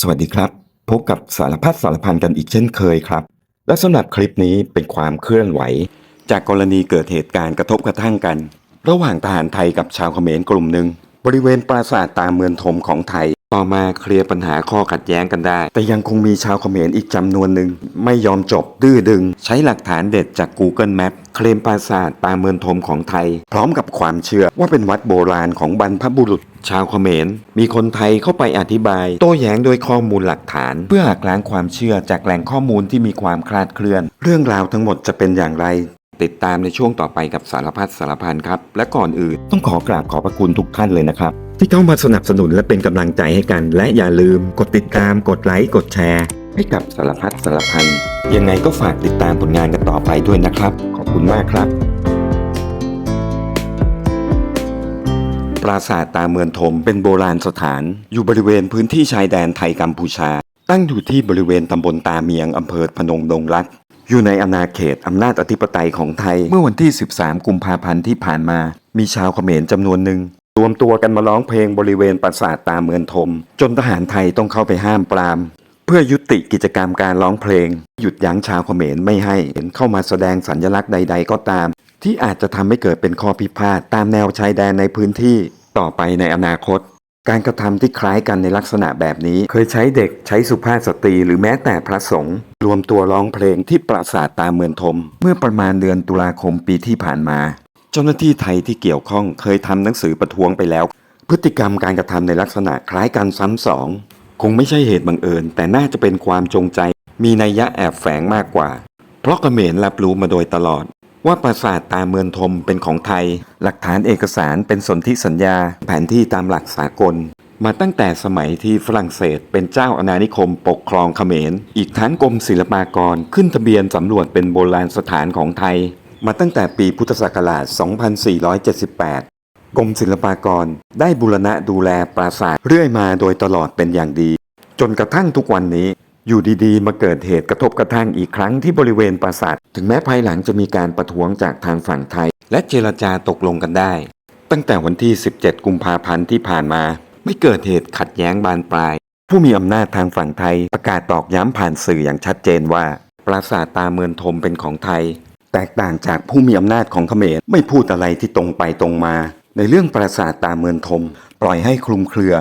สวัสดีครับ พบกับสารพัดสารพันกันอีกเช่นเคยครับ และสำหรับคลิปนี้เป็นความเคลื่อนไหว จากกรณีเกิดเหตุการณ์กระทบกระทั่งกัน ระหว่างทหารไทยกับชาวเขมรกลุ่มหนึ่งบริเวณปราสาทตาเมืองทมของไทย ต่อมาเคลียร์ปัญหาข้อขัดแย้งกันได้ แต่ยังคงมีชาวเขมรอีกจำนวนหนึ่ง ไม่ยอมจบดื้อดึง ใช้หลักฐานเด็ดจาก Google Map เคลมปราสาทตาเมืองทมของไทย พร้อมกับความเชื่อว่าเป็นวัดโบราณของบรรพบุรุษ ชาวเขมร มีคนไทยเข้าไปอธิบาย โต้แย้งด้วยข้อมูลหลักฐาน เพื่อหักล้างความเชื่อจากแหล่งข้อมูลที่มีความคลาดเคลื่อน เรื่องราวทั้งหมดจะเป็นอย่างไร ติดตามในช่วงต่อไปกับสารพัดสารพันครับ และก่อนอื่นต้องขอกราบขอบพระคุณทุกท่านเลยนะครับ ที่เข้ามาสนับสนุนและเป็นกำลังใจให้กัน และอย่าลืมกดติดตามกดไลค์กดแชร์ ให้กับสารพัดสารพันยังไงก็ฝากติดตามผลงานกันต่อไปด้วยนะครับ ขอบคุณมากครับ ปราสาทตาเมืองทมเป็นโบราณสถาน อยู่บริเวณพื้นที่ชายแดนไทยกัมพูชา ตั้งอยู่ที่บริเวณตำบลตาเมียงอำเภอพนงดงรัก อยู่ในอาณาเขตอำนาจอธิปไตยของไทย เมื่อวันที่ 13 กุมภาพันธ์ที่ผ่านมา มีชาวเขมรจำนวนหนึ่งรวมตัวกันมาร้องเพลงบริเวณปราสาทตาเมืองทม จนทหารไทยต้องเข้าไปห้ามปราม เพื่อยุติกิจกรรมการร้องเพลง หยุดยั้งชาวเขมรไม่ให้เข้ามาแสดงสัญลักษณ์ใด ๆ ก็ตาม ที่อาจจะทำให้เกิดเป็นข้อพิพาทตามแนวชายแดนในพื้นที่ต่อไปในอนาคต การกระทำที่คล้ายกันในลักษณะแบบนี้ เคยใช้เด็กใช้สุภาพสตรีหรือแม้แต่พระสงฆ์รวมตัวร้องเพลงที่ปราสาทตาเมืองทม เมื่อประมาณเดือนตุลาคมปีที่ผ่านมา เจ้าหน้าที่ไทยที่เกี่ยวข้องเคยทำหนังสือประท้วงไปแล้ว พฤติกรรมการกระทำในลักษณะคล้ายกันซ้ำสอง คงไม่ใช่เหตุบังเอิญ แต่น่าจะเป็นความจงใจ มีนัยยะแอบแฝงมากกว่า เพราะเขมรรับรู้มาโดยตลอด ว่าปราสาทตาเมืองทมเป็นของไทย หลักฐานเอกสารเป็นสนธิสัญญาแผนที่ตามหลักสากล มาตั้งแต่สมัยที่ฝรั่งเศสเป็นเจ้าอาณานิคมปกครองเขมร อีกทั้งกรมศิลปากรขึ้นทะเบียนสำรวจเป็นโบราณสถานของไทย มาตั้งแต่ปีพุทธศักราช 2478 กรมศิลปากรได้บูรณะดูแลปราสาทเรื่อยมาโดยตลอดเป็นอย่างดี จนกระทั่งทุกวันนี้ อยู่ดีๆ มาเกิดเหตุกระทบกระทั่งอีกครั้งที่บริเวณปราสาท ถึงแม้ภายหลังจะมีการประท้วงจากทางฝั่งไทย และเจรจาตกลงกันได้ ตั้งแต่วันที่ 17 กุมภาพันธ์ที่ผ่านมา ไม่เกิดเหตุขัดแย้งบานปลาย ผู้มีอำนาจทางฝั่งไทยประกาศตอกย้ำผ่านสื่ออย่างชัดเจนว่า ปราสาทตาเมืองทมเป็นของไทย แตกต่างจากผู้มีอำนาจของเขมรไม่พูดอะไรที่ตรงไปตรงมา ในเรื่องปราสาทตาเมืองทม ปล่อยให้คลุมเครือ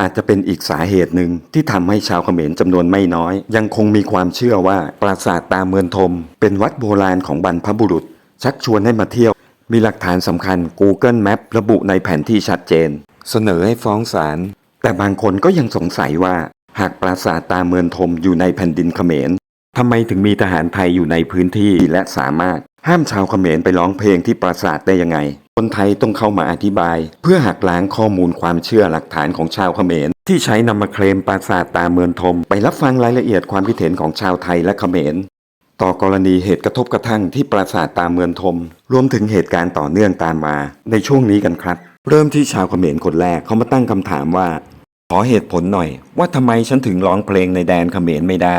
อาจจะเป็นอีกสาเหตุหนึ่งที่ทำให้ชาวเขมรจำนวนไม่น้อย ยังคงมีความเชื่อว่าปราสาทตาเมืองทม เป็นวัดโบราณของบรรพบุรุษ ชักชวนให้มาเที่ยว มีหลักฐานสำคัญ Google Map ระบุในแผนที่ชัดเจน เสนอให้ฟ้องศาลแต่บางคนก็ยังสงสัยว่า หากปราสาทตาเมืองทมอยู่ในแผ่นดินเขมรทำไมถึงมีทหารไทยอยู่ในพื้นที่และสามารถห้ามชาวเขมรไปร้องเพลงที่ปราสาทได้ยังไง คนไทยต้องเข้ามาอธิบาย เพื่อหักล้างข้อมูลความเชื่อหลักฐานของชาวเขมร ที่ใช้นำมาเคลมปราสาทตาเมืองทม ไปรับฟังรายละเอียดความคิดเห็นของชาวไทยและเขมร ต่อกรณีเหตุกระทบกระทั่งที่ปราสาทตาเมืองทม รวมถึงเหตุการณ์ต่อเนื่องตามมา ในช่วงนี้กันครับ เริ่มที่ชาวเขมรคนแรกเขามาตั้งคำถามว่า ขอเหตุผลหน่อย ว่าทำไมฉันถึงร้องเพลงในแดนเขมรไม่ได้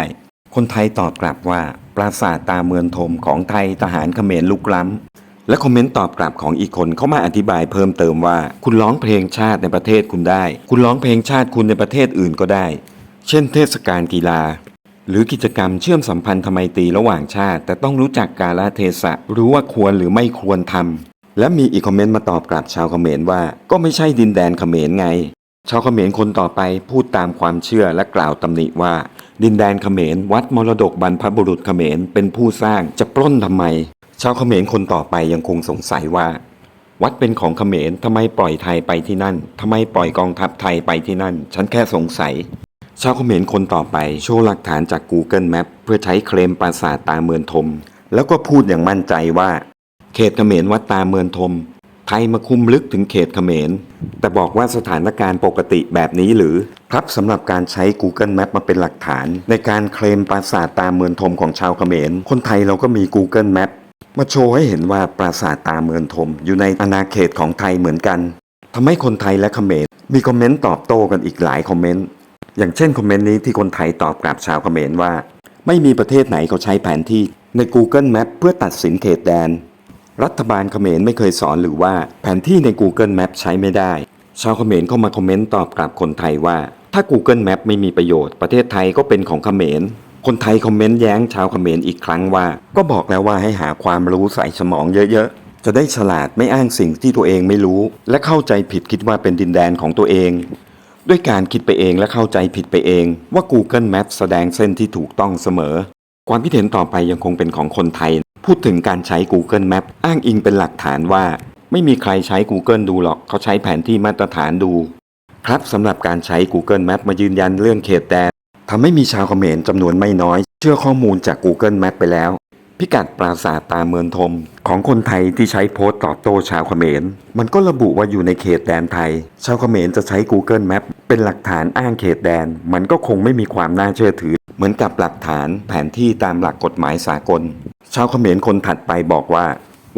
คนไทยตอบกลับว่า ปราสาทตาเมืองทมของไทยทหารเขมรลุกล้ำ และคอมเมนต์ตอบกลับของอีกคนเขามาอธิบายเพิ่มเติมว่า คุณร้องเพลงชาติในประเทศคุณได้ คุณร้องเพลงชาติคุณในประเทศอื่นก็ได้ เช่น เทศกาลกีฬา หรือกิจกรรมเชื่อมสัมพันธ์ทไมตรีระหว่างชาติ แต่ต้องรู้จักกาลเทศะรู้ว่าควรหรือไม่ควรทำและมีอีกคอมเมนต์มาตอบกลับชาวเขมรว่า ก็ไม่ใช่ดินแดนเขมรไง ชาวเขมรคนต่อไปพูดตามความเชื่อและกล่าวตำหนิว่า ดินแดนเขมรวัดมรดกบรรพบุรุษเขมรเป็นผู้สร้างจะปล้นทำไม ชาวเขมรคนต่อไปยังคงสงสัยว่า วัดเป็นของเขมรทำไมปล่อยไทยไปที่นั่นทำไมปล่อยกองทัพไทยไปที่นั่น ฉันแค่สงสัย ชาวเขมรคนต่อไปโชว์หลักฐานจาก Google Map เพื่อใช้เคลมปราสาทตาเมืองทม แล้วก็พูดอย่างมั่นใจว่า เขตเขมรวัดตาเมืองทม ไทยมาคุมลึกถึงเขตเขมร แต่บอกว่าสถานการณ์ปกติแบบนี้หรือครับสำหรับการใช้ Google Map มาเป็นหลักฐาน ในการเคลมปราสาทตาเมืองทมของชาวเขมร คนไทยเราก็มี Google Map มาโชว์ให้เห็นว่าปราสาทตาเมืองทมอยู่ในอาณาเขตของไทยเหมือนกันทำให้คนไทยและเขมรมีคอมเมนต์ตอบโต้กันอีกหลายคอมเมนต์อย่างเช่นคอมเมนต์นี้ที่คนไทยตอบกลับชาวเขมรว่า ไม่มีประเทศไหนเขาใช้แผนที่ใน Google Map เพื่อตัดสินเขตแดน รัฐบาลเขมรไม่เคยสอนหรือว่าแผนที่ใน Google Map ใช้ไม่ได้ ชาวเขมรเข้ามาคอมเมนต์ตอบกลับคนไทยว่า ถ้า Google Map ไม่มีประโยชน์ประเทศไทยก็เป็นของเขมร คนไทยคอมเมนต์แย้งชาวเขมรอีกครั้งว่า ก็บอกแล้วว่าให้หาความรู้ใส่สมองเยอะๆ จะได้ฉลาดไม่อ้างสิ่งที่ตัวเองไม่รู้ และเข้าใจผิดคิดว่าเป็นดินแดนของตัวเอง ด้วยการคิดไปเองและเข้าใจผิดไปเอง ว่า Google Map แสดงเส้นที่ถูกต้องเสมอ ความคิดเห็นต่อไปยังคงเป็นของคนไทย พูดถึงการใช้ Google Map อ้างอิงเป็นหลักฐานว่า ไม่มีใครใช้ Google ดูหรอกเขาใช้แผนที่มาตรฐานดู ครับสำหรับการใช้ Google Map มายืนยันเรื่องเขตแดน ทำให้มีชาวเขมรจำนวนไม่น้อย เชื่อข้อมูลจาก Google Map ไปแล้ว พิกัดปราสาทตาเมืองทม ของคนไทยที่ใช้โพสต์ตอบโต้ชาวเขมร มันก็ระบุว่าอยู่ในเขตแดนไทย ชาวเขมรจะใช้ Google Map เป็นหลักฐานอ้างเขตแดน มันก็คงไม่มีความน่าเชื่อถือ เหมือนกับหลักฐานแผนที่ตามหลักกฎหมายสากล ชาวเขมรคนถัดไปบอกว่า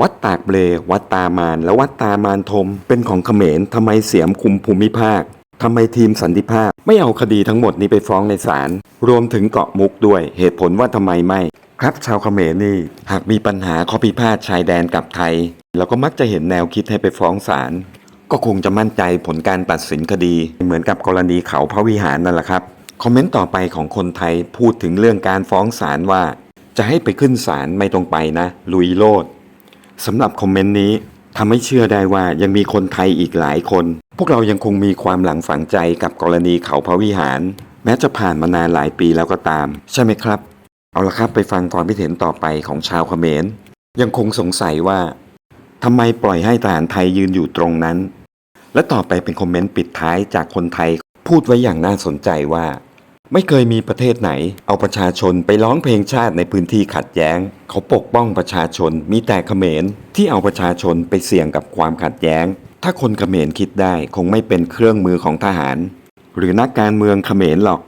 วัดตากเบลวัดตามาน และวัดตามานทม เป็นของเขมรทำไมเสียมคุมภูมิภาค ทำไมทีมสันติภาพไม่เอาคดีทั้งหมดนี้ไปฟ้องในศาลรวมถึงเกาะมุกด้วย เหตุผลว่าทำไมไม่ ครับชาวเขมรนี่ หากมีปัญหาข้อพิพาทชายแดนกับไทย เราก็มักจะเห็นแนวคิดให้ไปฟ้องศาลก็คงจะมั่นใจผลการตัดสินคดี เหมือนกับกรณีเขาพระวิหารนั่นแหละครับ คอมเมนต์ต่อไปของคนไทยพูดถึงเรื่องการฟ้องศาลว่า จะให้ไปขึ้นศาลไม่ต้องไปนะ ลุยโลดสำหรับคอมเมนต์นี้ ทำให้เชื่อได้ว่ายังมีคนไทยอีกหลายคน พวกเรายังคงมีความหลังฝังใจกับกรณีเขาพระวิหาร แม้จะผ่านมานานหลายปีแล้วก็ตาม ใช่ไหมครับ เอาละครับไปฟังความคิดเห็นต่อไปของชาวเขมร ยังคงสงสัยว่าทำไมปล่อยให้ทหารไทยยืนอยู่ตรงนั้น และต่อไปเป็นคอมเมนต์ปิดท้ายจากคนไทย พูดไว้อย่างน่าสนใจว่า ไม่เคยมีประเทศไหน เอาประชาชนไปร้องเพลงชาติในพื้นที่ขัดแย้ง เขาปกป้องประชาชนมีแต่เขมรที่เอาประชาชนไปเสี่ยงกับความขัดแย้ง ถ้าคนเขมรคิดได้คงไม่เป็นเครื่องมือของทหาร หรือนักการเมืองเขมรหรอก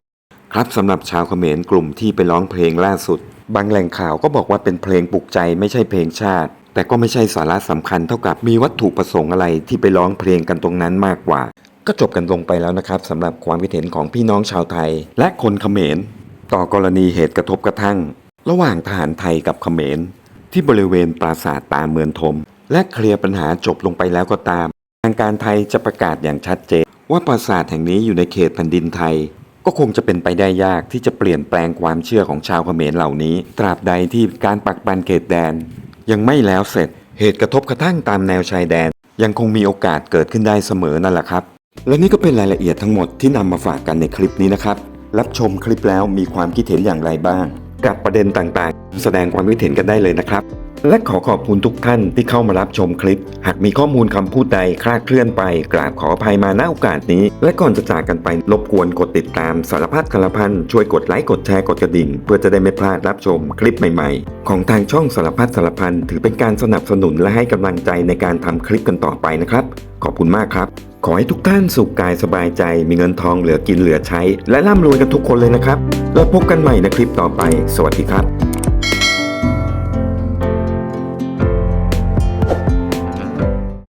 ครับสำหรับชาวเขมรกลุ่มที่ไปร้องเพลงล่าสุด บางแหล่งข่าวก็บอกว่าเป็นเพลงปลุกใจไม่ใช่เพลงชาติ แต่ก็ไม่ใช่สาระสำคัญเท่ากับมีวัตถุประสงค์อะไรที่ไปร้องเพลงกันตรงนั้นมากกว่า ก็จบกันลงไปแล้วนะครับสำหรับความคิดเห็นของพี่น้องชาวไทย และคนเขมร ต่อกรณีเหตุกระทบกระทั่ง ระหว่างทหารไทยกับเขมร ที่บริเวณปราสาทตาเมืองทม และเคลียร์ปัญหาจบลงไปแล้วก็ตาม ทางการไทยจะประกาศอย่างชัดเจน ว่าปราสาทแห่งนี้อยู่ในเขตแผ่นดินไทย ก็คงจะเป็นไปได้ยากที่จะเปลี่ยนแปลงความเชื่อของชาวเขมรเหล่านี้ ตราบใดที่การปักปันเขตแดน ยังไม่แล้วเสร็จเหตุกระทบกระทั่งตามแนวชายแดน ยังคงมีโอกาสเกิดขึ้นได้เสมอนั่นแหละครับ และนี่ก็เป็นรายละเอียดทั้งหมดที่นำมาฝากกันในคลิปนี้นะครับ รับชมคลิปแล้วมีความคิดเห็นอย่างไรบ้าง กับประเด็นต่างๆ แสดงความคิดเห็นกันได้เลยนะครับ และขอขอบคุณทุกท่านที่เข้ามารับชมคลิป หากมีข้อมูลคำพูดใดคลาดเคลื่อนไป กราบขออภัยมาณโอกาสนี้ และก่อนจะจากกันไปรบกวนกดติดตามสารพัดคารพันช่วยกดไลค์กดแชร์กดกระดิ่ง เพื่อจะได้ไม่พลาดรับชมคลิปใหม่ๆ ของทางช่องสารพัดสารพันถือเป็นการสนับสนุนและให้กำลังใจในการทำคลิปกันต่อไปนะครับ ขอบคุณมากครับ ขอให้ทุกท่านสุขกายสบายใจ มีเงินทองเหลือกินเหลือใช้ และร่ำรวยกันทุกคนเลยนะครับ แล้วพบกันใหม่ในคลิปต่อไป สวัสดีครับ